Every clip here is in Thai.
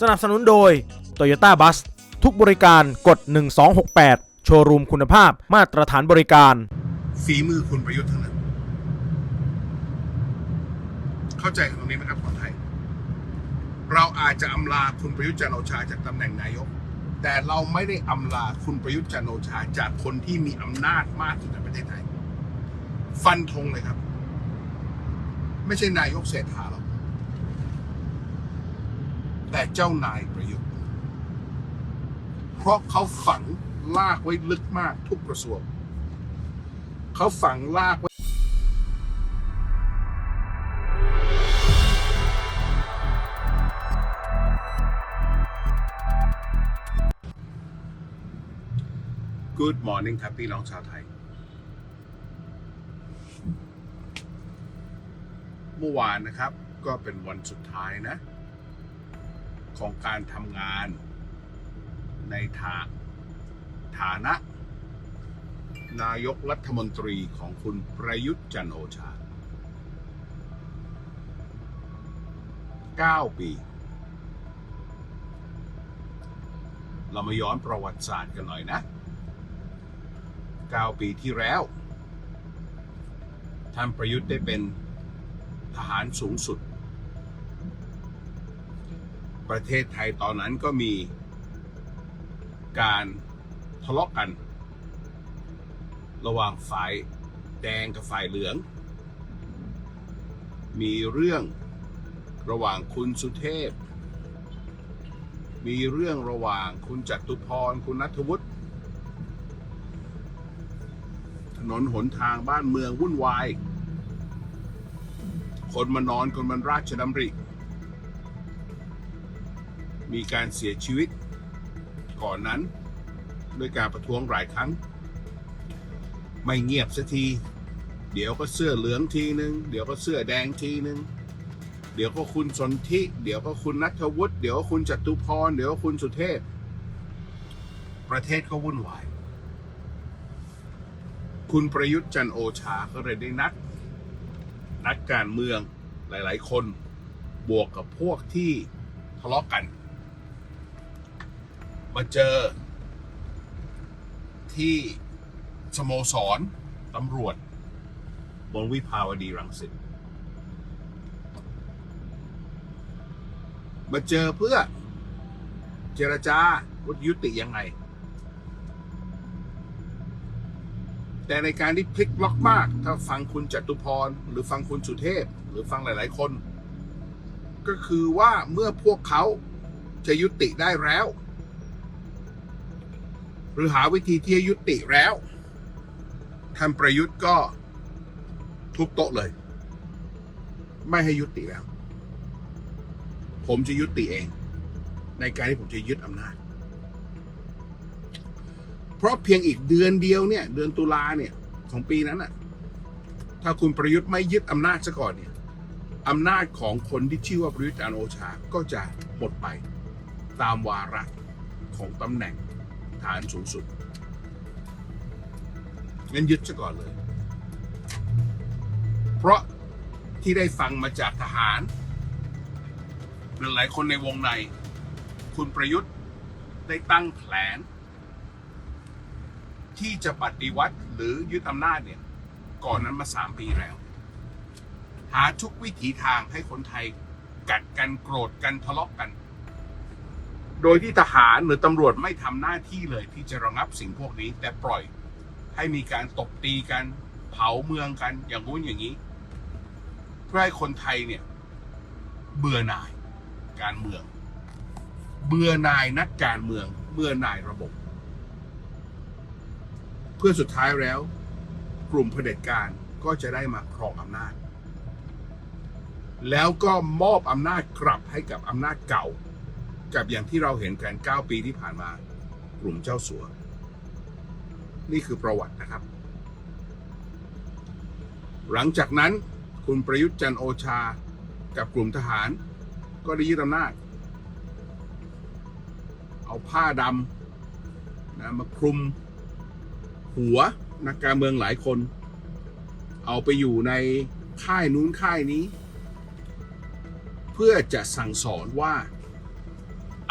สนับสนุนโดย Toyota Bus ทุกบริการกด 1268 โชว์รูมคุณภาพมาตรฐานบริการ ฝีมือคุณประยุทธ์ทั้งนั้น เข้าใจตรงนี้ไหมครับคนไทย เราอาจจะอำลาคุณประยุทธ์จันทร์โอชาจากตำแหน่งนายก แต่เราไม่ได้อำลาคุณประยุทธ์จันทร์โอชาจากคนที่มีอำนาจมากที่สุดในประเทศไทย ฟันธงเลยครับ ไม่ใช่นายกเศรษฐาหรอก แต่เจ้านายประยุทธ์ เพราะเขาฝังลากไว้ลึกมากทุกกระทรวงเขาฝังลากไว้ Good morning ครับพี่น้องชาวไทย เมื่อวานนะครับก็เป็นวันสุดท้ายนะ ของการทำงานในฐาฐานะ นายกรัฐมนตรีของคุณประยุทธ์จันโอชา 9 ปี เรามาย้อนประวัติศาสตร์กันหน่อยนะ 9 ปีที่แล้ว ท่านประยุทธ์ได้เป็นทหารสูงสุด ประเทศไทยตอนนั้นก็มีการทะเลาะกัน ระหว่างฝ่ายแดงกับฝ่ายเหลือง มีเรื่องระหว่างคุณสุเทพ มีเรื่องระหว่างคุณจตุพร คุณนัทวุฒิ ถนนหนทางบ้านเมืองวุ่นวาย คนมานอนคนมันราชดำริ มีการเสียชีวิตก่อนนั้น ด้วยการประท้วงหลายครั้ง ไม่เงียบสักที เดี๋ยวก็เสื้อเหลืองทีนึง เดี๋ยวก็เสื้อแดงทีนึง เดี๋ยวก็คุณสนธิเดี๋ยวก็คุณนัทวุฒิเดี๋ยวก็คุณจตุพร เดี๋ยวก็คุณสุเทพ ประเทศก็วุ่นวาย คุณประยุทธ์จันโอชาก็เลยได้นัด นักการเมืองหลาย ๆ คนบวกกับพวกที่ทะเลาะกัน มาเจอ ที่สโมสรตำรวจ บนวิภาวดีรังสิตมาเจอเพื่อ เจรจาว่ายุติยังไง แต่ในการที่พลิกล็อกมาก ถ้าฟังคุณจตุพร หรือฟังคุณสุเทพ หรือฟังหลาย ๆ คน ก็คือว่าเมื่อพวกเขาจะยุติได้แล้ว หรือหาวิธีที่ยุติแล้วท่านประยุทธ์ก็ทุบโต๊ะเลย ไม่ให้ยุติแล้ว ผมจะยุติเอง ในการที่ผมจะยึดอำนาจ เพราะเพียงอีกเดือนเดียวเนี่ย เดือนตุลาเนี่ย ของปีนั้นน่ะถ้าคุณประยุทธ์ไม่ยึดอำนาจซะก่อนเนี่ยอำนาจของคนที่ชื่อว่าประยุทธ์จันโอชาก็จะหมดไปตามวาระของตำแหน่ง ฐานสูงสุดงั้นยึดซะก่อนเลย เพราะที่ได้ฟังมาจากทหารหรือหลายคนในวงใน คุณประยุทธ์ได้ตั้งแผน ที่จะปฏิวัติหรือยึดอำนาจเนี่ย ก่อนนั้นมาสามปีแล้ว หาทุกวิถีทางให้คนไทยกัดกันโกรธกันทะเลาะกัน โดยที่ทหารหรือตำรวจไม่ทำหน้าที่เลยที่จะระงับสิ่งพวกนี้ แต่ปล่อยให้มีการตบตีกันเผาเมืองกันอย่างงู้นอย่างนี้เพื่อให้คนไทยเนี่ย เบื่อหน่ายการเมือง เบื่อหน่ายนักการเมือง เบื่อหน่ายระบบ เพื่อสุดท้ายแล้ว กลุ่มเผด็จการก็จะได้มาครองอำนาจ แล้วก็มอบอำนาจกลับให้กับอำนาจเก่า กับอย่างที่เราเห็นกัน 9 ปีที่ผ่านมากลุ่มเจ้าสัว นี่คือประวัตินะครับ หลังจากนั้นคุณประยุทธ์จันโอชา กับกลุ่มทหาร ก็ได้ยึดอำนาจ เอาผ้าดำนะมาคลุมหัวนักการเมืองหลายคน เอาไปอยู่ในค่ายนู้นค่ายนี้ เพื่อจะสั่งสอนว่า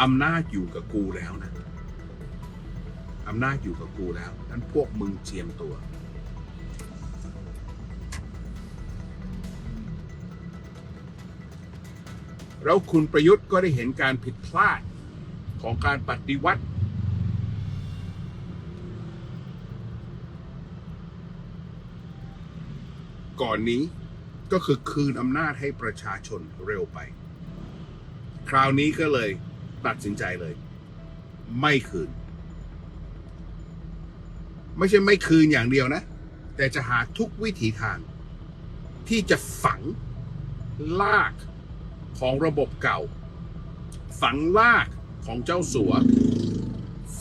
อำนาจอยู่กับกูแล้วนะอำนาจอยู่กับกูแล้วนั้นพวกมึงเจียมตัว แล้วคุณประยุทธ์ก็ได้เห็นการผิดพลาดของการปฏิวัติ ก่อนนี้ก็คือคืนอำนาจให้ประชาชนเร็วไป คราวนี้ก็เลย ตัดสินใจเลย ไม่คืน ไม่ใช่ไม่คืนอย่างเดียวนะ แต่จะหาทุกวิถีทาง ที่จะฝังลากของระบบเก่า ฝังลากของเจ้าสัว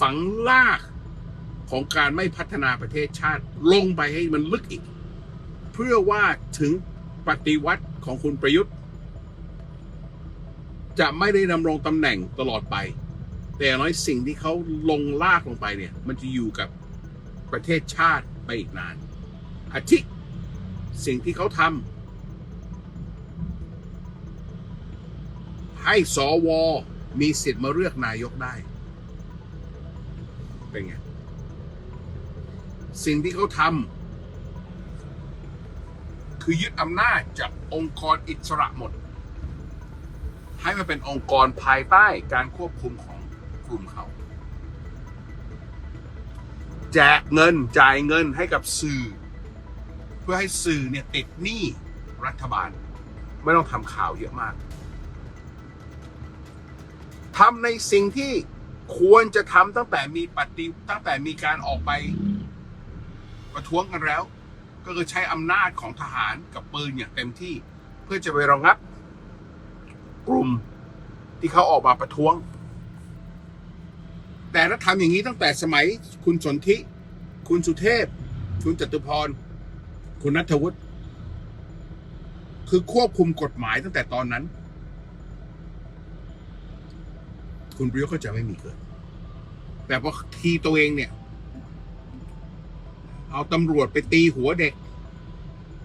ฝังลากของการไม่พัฒนาประเทศชาติลงไปให้มันลึกอีก เพื่อว่าถึงปฏิวัติของคุณประยุทธ์ จะไม่ได้ดำรงตำแหน่งตลอดไป แต่อย่างน้อยสิ่งที่เขาลงลากลงไปเนี่ย มันจะอยู่กับประเทศชาติไปอีกนาน อาทิสิ่งที่เขาทำให้สวมีสิทธิ์มาเลือกนายกได้ เป็นไง สิ่งที่เขาทำคือยึดอำนาจจากองค์กรอิสระหมด ให้มันเป็นองค์กรภายใต้การควบคุมของกลุ่มเขา แจกเงินจ่ายเงินให้กับสื่อ เพื่อให้สื่อเนี่ยติดหนี้รัฐบาล ไม่ต้องทำข่าวเยอะมากทำในสิ่งที่ควรจะทำตั้งแต่มีปฏิตั้งแต่มีการออกไปประท้วงกันแล้ว ก็คือใช้อำนาจของทหารกับปืนอย่างเต็มที่ เพื่อจะไประงับ กลุ่มที่เขาออกมาประท้วง แต่ถ้าทำอย่างนี้ตั้งแต่สมัยคุณสนธิ คุณสุเทพ คุณจตุพร คุณนัทวุฒิคือควบคุมกฎหมายตั้งแต่ตอนนั้น คุณประยุทธ์ก็จะไม่มีเกิด แต่พอทีตัวเองเนี่ย เอาตำรวจไปตีหัวเด็ก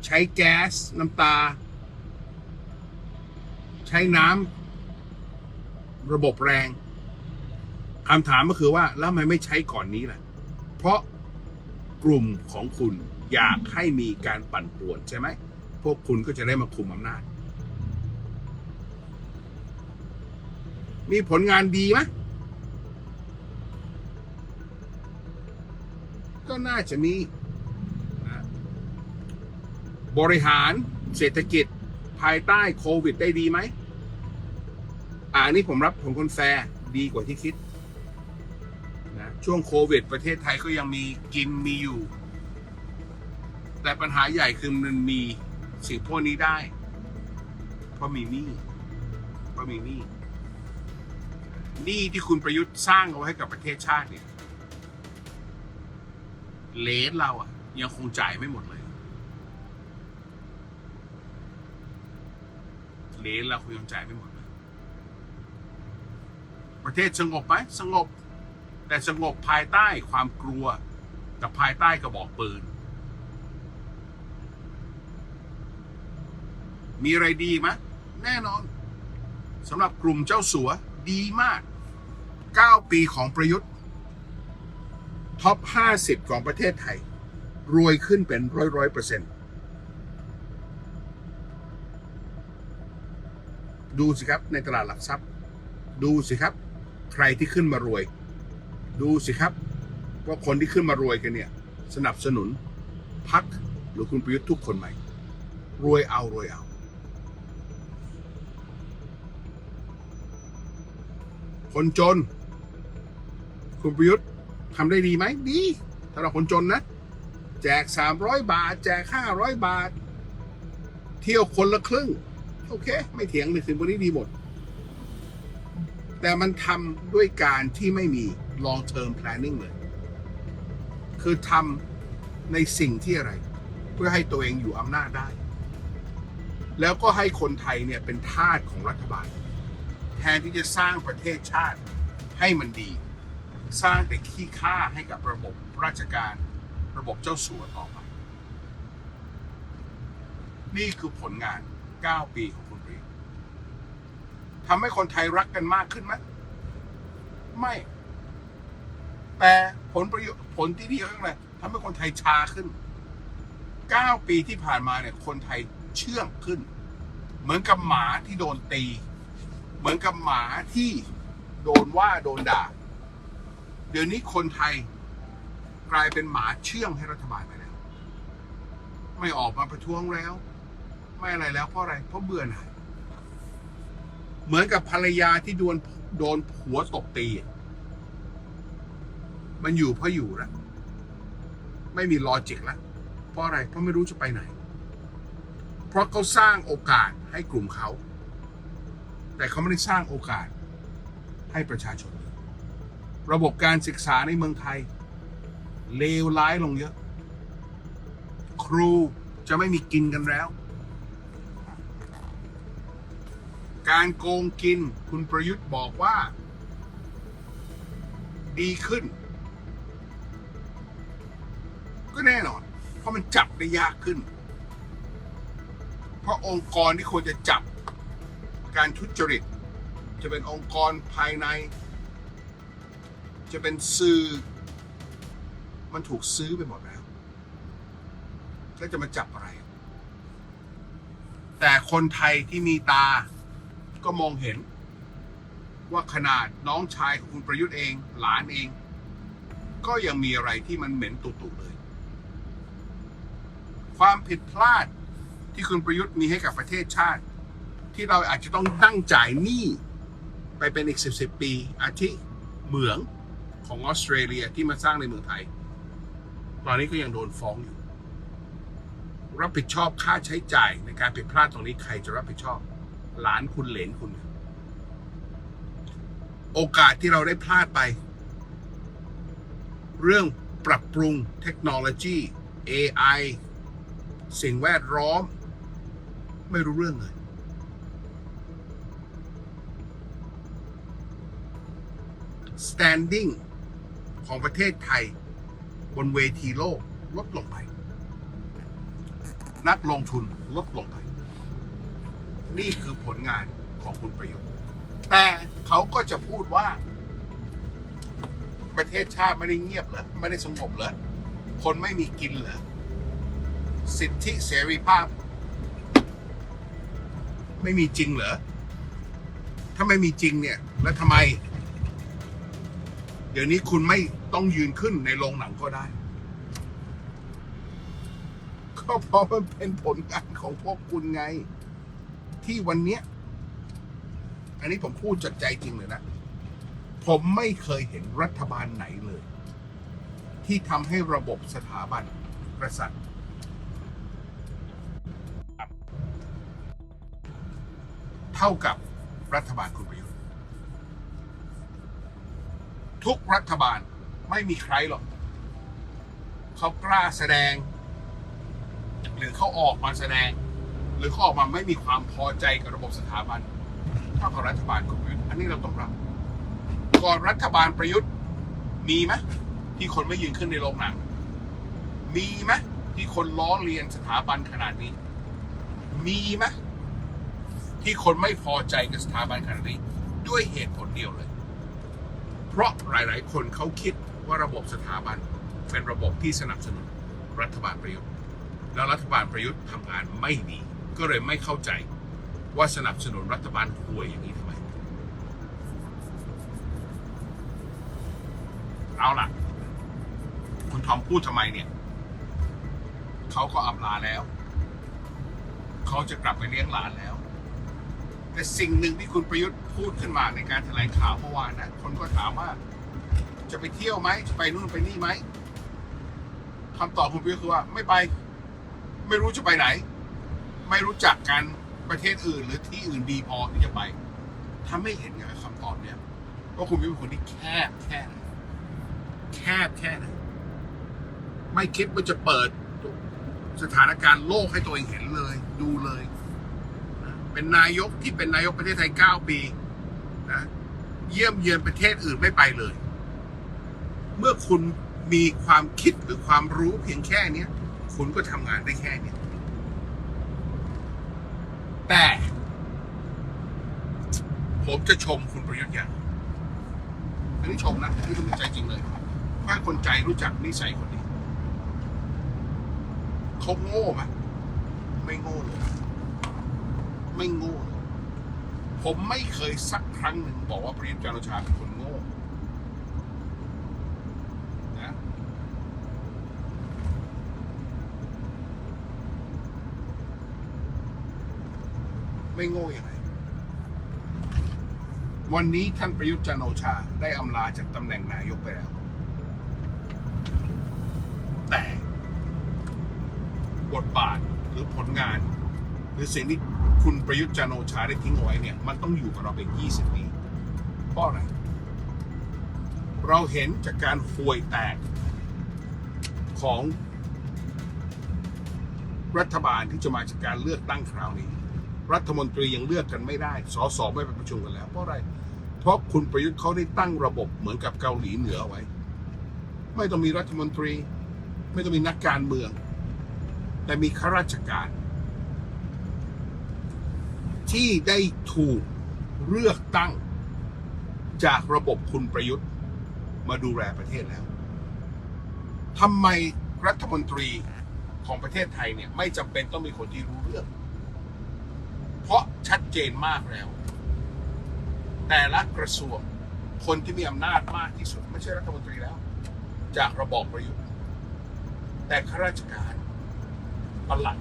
ใช้แก๊สน้ำตา ใช้น้ำระบบแรงคำถามก็คือว่าแล้วทำไมไม่ใช้ก่อนนี้ล่ะ เพราะกลุ่มของคุณอยากให้มีการปั่นป่วนใช่ไหม พวกคุณก็จะได้มาคุมอำนาจ มีผลงานดีไหมก็น่าจะมี บริหารเศรษฐกิจภายใต้โควิดได้ดีไหม อ่านี่ผมรับผมคนแฟร์ดีกว่าที่คิดนะช่วงโควิด ประเทศไทยก็ยังมีกินมีอยู่ แต่ปัญหาใหญ่คือมันมีสิ่งพวกนี้ได้ เพราะมีหนี้เพราะมีหนี้หนี้ที่คุณประยุทธ์สร้างเอาไว้ให้กับประเทศชาติเนี่ยเลสเราอะ ยังคงจ่ายไม่หมดเลยเลสเราคงยังจ่ายไม่หมด ประเทศสงบไหมสงบ แต่สงบภายใต้ความกลัว กับภายใต้กระบอกปืน มีอะไรดีไหมแน่นอนสำหรับกลุ่มเจ้าสัวดีมาก 9 ปีของประยุทธ์ท็อป 50 ของประเทศไทย รวยขึ้นเป็นร้อยร้อยเปอร์เซ็นต์ดูสิครับในตลาดหลักทรัพย์ ดูสิครับ ใครที่ขึ้นมารวย ดูสิครับ ว่าคนที่ขึ้นมารวยกันเนี่ย สนับสนุนพักหรือคุณประยุทธ์ทุกคนไหมรวยเอารวยเอา คนจน คุณประยุทธ์ทำได้ดีไหมดีสำหรับคนจนนะ แจก 300 บาท แจก 500 บาท เที่ยวคนละครึ่ง โอเค ไม่เถียงเลยสิ่งพวกนี้ดีหมด แต่มันทำด้วยการที่ไม่มี long term planning เลย คือทำในสิ่งที่อะไร เพื่อให้ตัวเองอยู่อำนาจได้ แล้วก็ให้คนไทยเนี่ยเป็นทาสของรัฐบาล แทนที่จะสร้างประเทศชาติให้มันดี สร้างแต่ขี้ข้าให้กับระบบราชการ ระบบเจ้าสัวต่อไป นี่คือผลงาน 9 ปีของ ทำให้คนไทยรักกันมากขึ้นไหมไม่ แต่ผลประโยชน์ผลที่ดีก็คืออะไรทำให้คนไทยชาขึ้น 9 ปีที่ผ่านมาเนี่ย คนไทยเชื่องขึ้น เหมือนกับหมาที่โดนตี เหมือนกับหมาที่โดนว่าโดนด่า เดี๋ยวนี้คนไทยกลายเป็นหมาเชื่องให้รัฐบาลไปแล้ว ไม่ออกมาประท้วงแล้ว ไม่อะไรแล้วเพราะอะไร เพราะเบื่อหน่าย เหมือนกับภรรยาที่โดนโดนผัวตบตี มันอยู่เพราะอยู่แล้วไม่มีลอจิกล้วเพราะอะไรเพราะไม่รู้จะไปไหน เพราะเขาสร้างโอกาสให้กลุ่มเขา แต่เขาไม่ได้สร้างโอกาสให้ประชาชน ระบบการศึกษาในเมืองไทย เลวร้ายลงเยอะ ครูจะไม่มีกินกันแล้ว การโกงกินคุณประยุทธ์บอกว่า ดีขึ้น ก็แน่นอน เพราะมันจับได้ยากขึ้น เพราะองค์กรที่ควรจะจับการทุจริต จะเป็นองค์กรภายใน จะเป็นสื่อ มันถูกซื้อไปหมดแล้วแล้วจะมาจับอะไร แต่คนไทยที่มีตา ก็มองเห็น ว่าขนาดน้องชายของคุณประยุทธ์เอง หลานเอง ก็ยังมีอะไรที่มันเหม็นตุ่ๆเลย ความผิดพลาดที่คุณประยุทธ์มีให้กับประเทศชาติ ที่เราอาจจะต้องตั้งจ่ายหนี้ไปเป็นอีกสิบสิบปี อาทิเหมืองของออสเตรเลียที่มาสร้างในเมืองไทย ตอนนี้ก็ยังโดนฟ้องอยู่ รับผิดชอบค่าใช้จ่ายในการผิดพลาดตรงนี้ใครจะรับผิดชอบ หลานคุณเหลนคุณ โอกาสที่เราได้พลาดไป เรื่องปรับปรุงเทคโนโลยี AI สิ่งแวดล้อม ไม่รู้เรื่องเลย standing ของประเทศไทย บนเวทีโลก ลดลงไป นักลงทุนลดลงไป นี่คือผลงานของคุณประยุทธ์แต่เขาก็จะพูดว่า ประเทศชาติไม่ได้เงียบเหรอไม่ได้สงบเหรอคนไม่มีกินเหรอสิทธิเสรีภาพ ไม่มีจริงเหรอถ้าไม่มีจริงเนี่ย แล้วทำไม เดี๋ยวนี้คุณไม่ต้องยืนขึ้นในโรงหนังก็ได้ก็เพราะมันเป็นผลงานของพวกคุณไง ที่วันเนี้ย อันนี้ผมพูดจากใจจริงเลยนะ ผมไม่เคยเห็นรัฐบาลไหนเลย ที่ทำให้ระบบสถาบันกษัตริย์เท่ากับรัฐบาลคุณประยุทธ์ทุกรัฐบาลไม่มีใครหรอกเขากล้าแสดง หรือเขาออกมาแสดง หรือเขาออกมาไม่มีความพอใจกับระบบสถาบันเท่ากับรัฐบาลคุณประยุทธ์อันนี้เราต้องรับก่อนรัฐบาลประยุทธ์มีไหมที่คนไม่ยืนขึ้นในโรงหนังมีไหมที่คนล้อเลียนสถาบันขนาดนี้ มีไหมที่คนไม่พอใจกับสถาบันขนาดนี้ ด้วยเหตุผลเดียวเลย เพราะหลายๆ คนเขาคิดว่าระบบสถาบันเป็นระบบที่สนับสนุนรัฐบาลประยุทธ์ แล้วรัฐบาลประยุทธ์ทำงานไม่ดี ก็เลยไม่เข้าใจว่าสนับสนุนรัฐบาลห่วยอย่างนี้ทำไม เอาล่ะ คุณทอมพูดทำไมเนี่ย เขาก็อำลาแล้ว เขาจะกลับไปเลี้ยงหลานแล้ว แต่สิ่งหนึ่งที่คุณประยุทธ์พูดขึ้นมาในการแถลงข่าวเมื่อวานนะคนก็ถามว่า จะไปเที่ยวไหม จะไปนู่นไปนี่ไหมคำตอบคุณประยุทธ์คือว่าไม่ไป ไม่รู้จะไปไหน ไม่รู้จักกันประเทศอื่น หรือที่อื่นดีพอที่จะไปทำให้เห็นไงคำตอบเนี้ยว่าคุณเป็นคนที่แคบแค่ไหนแคบแค่ไหนไม่คิดว่าจะเปิดสถานการณ์โลกให้ตัวเองเห็นเลย ดูเลย เป็นนายกที่เป็นนายกประเทศไทย 9 ปีนะเยี่ยมเยือนประเทศอื่นไม่ไปเลย เมื่อคุณมีความคิดหรือความรู้เพียงแค่นี้คุณก็ทำงานได้แค่นี้ แต่ ผมจะชมคุณประยุทธ์อย่างในนนี้ชมนะนี่คือใจจริงเลยถ้าคนใจรู้จักนิสัยคนนี้เขาโง่ไหมไม่โง่เลย ไม่โง่ ผมไม่เคยสักครั้งหนึ่งบอกว่าประยุทธ์จันทร์โอชาเป็นคนโง่นะ ไม่โง่อยังไงวันนี้ท่านประยุทธ์จันโอชาได้อำลาจากตำแหน่งนายกไปแล้ว แต่บทบาทหรือผลงาน หรือสิ่งที่คุณประยุทธ์จันโอชาได้ทิ้งเอาไว้เนี่ย มันต้องอยู่กับเราเป็น20 ปีเพราะอะไรเราเห็นจากการห่วยแตกของรัฐบาลที่จะมาจากการเลือกตั้งคราวนี้ รัฐมนตรียังเลือกกันไม่ได้ สสไม่ไปประชุมกันแล้ว เพราะอะไร เพราะคุณประยุทธ์เขาได้ตั้งระบบเหมือนกับเกาหลีเหนือไว้ ไม่ต้องมีรัฐมนตรี ไม่ต้องมีนักการเมือง แต่มีข้าราชการ ที่ได้ถูกเลือกตั้ง จากระบบคุณประยุทธ์มาดูแลประเทศแล้วทำไมรัฐมนตรีของประเทศไทยเนี่ยไม่จำเป็นต้องมีคนที่รู้เรื่อง เพราะชัดเจนมากแล้ว แต่ละกระทรวงคนที่มีอำนาจมากที่สุด ไม่ใช่รัฐมนตรีแล้ว จากระบอบประยุทธ์ แต่ข้าราชการปลัด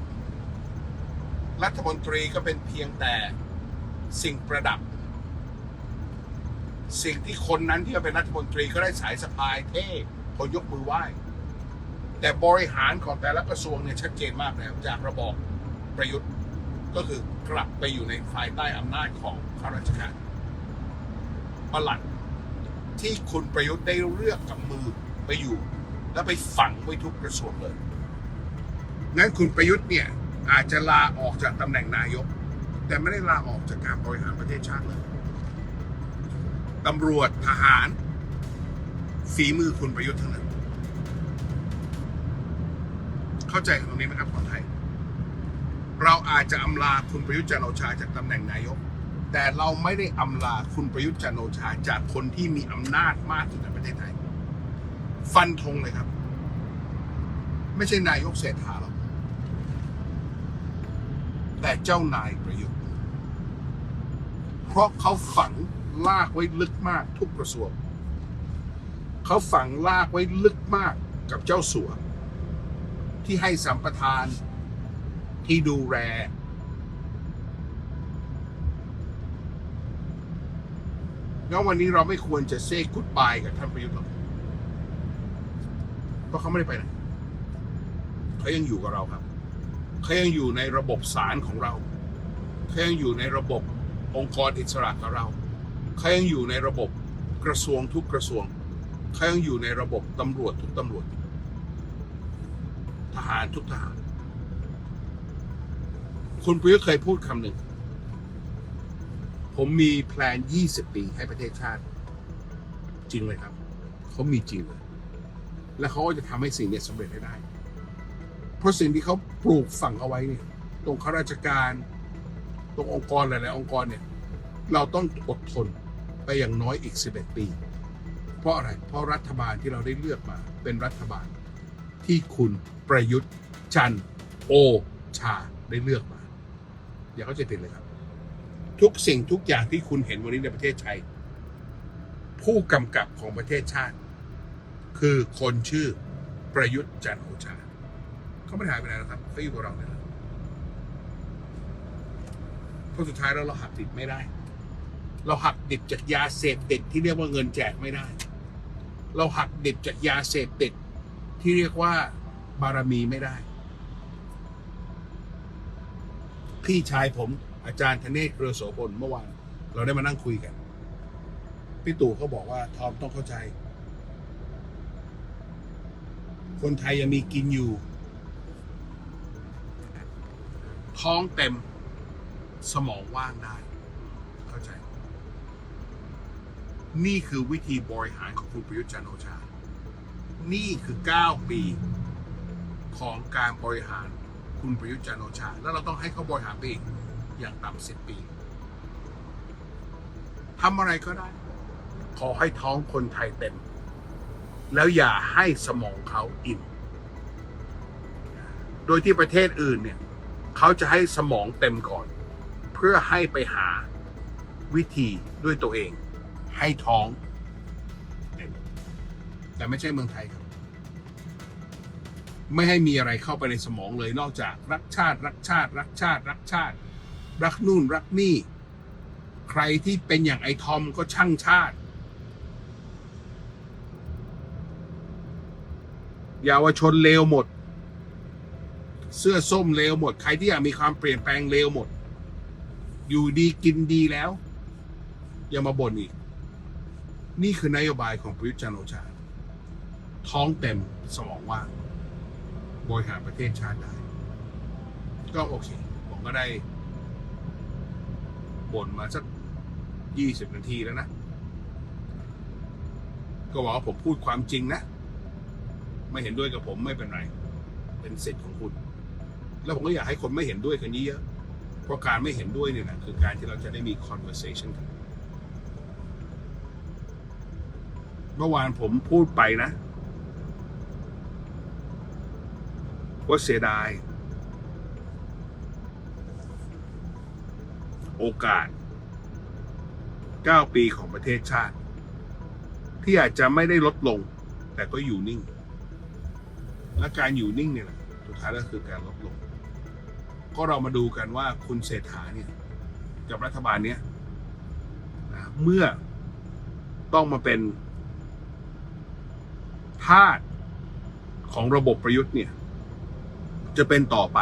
รัฐมนตรีก็เป็นเพียงแต่สิ่งประดับ สิ่งที่คนนั้นที่เป็นรัฐมนตรีก็ได้สายสะพายเท่คนยกมือไหว้ แต่บริหารของแต่ละกระทรวงเนี่ยชัดเจนมากแล้วจากระบอบประยุทธ์ ก็คือกลับไปอยู่ในภายใต้อำนาจของข้าราชการปลัดที่คุณประยุทธ์ได้เลือกกับมือไปอยู่ แล้วไปฝังไว้ทุกกระทรวงเลยงั้นคุณประยุทธ์เนี่ยอาจจะลาออกจากตำแหน่งนายก แต่ไม่ได้ลาออกจากการบริหารประเทศชาติเลยตำรวจทหาร ฝีมือคุณประยุทธ์ทั้งนั้น เข้าใจตรงนี้ไหมครับคนไทย เราอาจจะอำลาคุณประยุทธ์จันโอชาจากตำแหน่งนายก แต่เราไม่ได้อำลาคุณประยุทธ์จันโอชาจากคนที่มีอำนาจมากที่สุดในประเทศไทย ฟันธงเลยครับ ไม่ใช่นายกเศรษฐาหรอกแต่เจ้านายประยุทธ์ เพราะเขาฝังลากไว้ลึกมากทุกกระทรวงเขาฝังลากไว้ลึกมากกับเจ้าสัวที่ให้สัมปทาน ที่ดูแลงั้นวันนี้เราไม่ควรจะเซกุดบายกับท่านประยุทธ์หรอกเพราะเขาไม่ได้ไปไหนเขายังอยู่กับเราครับเขายังอยู่ในระบบศาลของเราเขายังอยู่ในระบบองค์กรอิสระของเราเขายังอยู่ในระบบกระทรวงทุกกระทรวงเขายังอยู่ในระบบตำรวจทุกตำรวจ ทหารทุกทหาร คุณประยุทธ์เคยพูดคำหนึ่ง ผมมีแพลน 20 ปีให้ประเทศชาติ จริงเลยครับ เขามีจริงเลย และเขาก็จะทำให้สิ่งนี้สำเร็จให้ได้ เพราะสิ่งที่เขาปลูกฝังเอาไว้เนี่ย ตรงข้าราชการ ตรงองค์กรหลายๆองค์กรเนี่ย เราต้องอดทนไปอย่างน้อยอีก 11 ปี เพราะอะไร เพราะรัฐบาลที่เราได้เลือกมา เป็นรัฐบาลที่คุณประยุทธ์จันทร์โอชาได้เลือกมา อย่าเข้าใจผิดเลยครับ ทุกสิ่งทุกอย่างที่คุณเห็นวันนี้ในประเทศไทย ผู้กำกับของประเทศชาติ คือคนชื่อประยุทธ์จันทร์โอชา เขาไม่หายไปไหนหรอกครับเขาอยู่กับเราเนี่ยและเพราะสุดท้ายแล้วเราหักดิบไม่ได้ เราหักดิบจากยาเสพติดที่เรียกว่าเงินแจกไม่ได้ เราหักดิบจากยาเสพติดที่เรียกว่าบารมีไม่ได้ พี่ชายผมอาจารย์ธเนศเครือโสพลเมื่อวานเราได้มานั่งคุยกัน พี่ตู่เขาบอกว่าทอมต้องเข้าใจ คนไทยยังมีกินอยู่ ท้องเต็มสมองว่างได้ เข้าใจ นี่คือวิธีบริหารของคุณประยุทธ์จันโอชา นี่คือ 9 ปีของการบริหาร คุณประยุทธ์จันทร์โอชา แล้วเราต้องให้เขาบริหารไปอีกอย่างต่ำสิบปีทำอะไรก็ได้ ขอให้ท้องคนไทยเต็ม แล้วอย่าให้สมองเขาอิ่มโดยที่ประเทศอื่นเนี่ยเขาจะให้สมองเต็มก่อน เพื่อให้ไปหาวิธีด้วยตัวเอง ให้ท้องเต็มแต่ไม่ใช่เมืองไทยครับ ไม่ให้มีอะไรเข้าไปในสมองเลยนอกจากรักชาติ รักชาติ รักชาติ รักชาติ รักนู่นรักนี่ ใครที่เป็นอย่างไอ้ทอมก็ช่างชาติเยาวชนเลวหมด เสื้อส้มเลวหมด ใครที่อยากมีความเปลี่ยนแปลงเลวหมด อยู่ดีกินดีแล้ว อย่ามาบ่นอีก นี่คือนโยบายของประยุทธ์จันโอชา ท้องเต็มสมองว่าง บริหารประเทศชาติได้ ก็โอเค ผมก็ได้บ่นมาสักยี่สิบนาทีแล้วนะ ก็บอกว่าผมพูดความจริงนะ ไม่เห็นด้วยกับผมไม่เป็นไร เป็นสิทธิ์ของคุณ แล้วผมก็อยากให้คนไม่เห็นด้วยกันเยอะเพราะการไม่เห็นด้วยเนี่ยนะคือการที่เราจะได้มี conversation กัน เมื่อวานผมพูดไปนะ ว่าเสียดาย โอกาส 9 ปีของประเทศชาติ ที่อาจจะไม่ได้ลดลง แต่ก็อยู่นิ่ง และการอยู่นิ่งเนี่ยแหละสุดท้ายแล้วคือการลดลง ก็เรามาดูกันว่าคุณเศรษฐาเนี่ยกับรัฐบาลเนี้ยนะเมื่อต้องมาเป็นทาสของระบบประยุทธ์เนี่ย จะเป็นต่อไป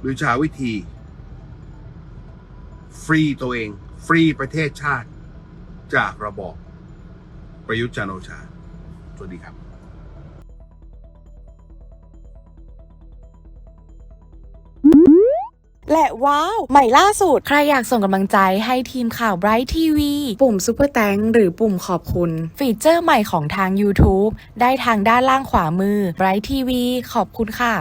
หรือจะหาวิธี ฟรีตัวเอง ฟรีประเทศชาติ จากระบอบประยุทธ์จันโอชา สวัสดีครับและว้าวใหม่ล่าสุด ใครอยากส่งกำลังใจให้ทีมข่าว Bright TV ปุ่ม Super t h a n k หรือปุ่มขอบคุณ ฟีเจอร์ใหม่ของทาง YouTube ได้ทางด้านล่างขวามือ Bright TV ขอบคุณค่ะ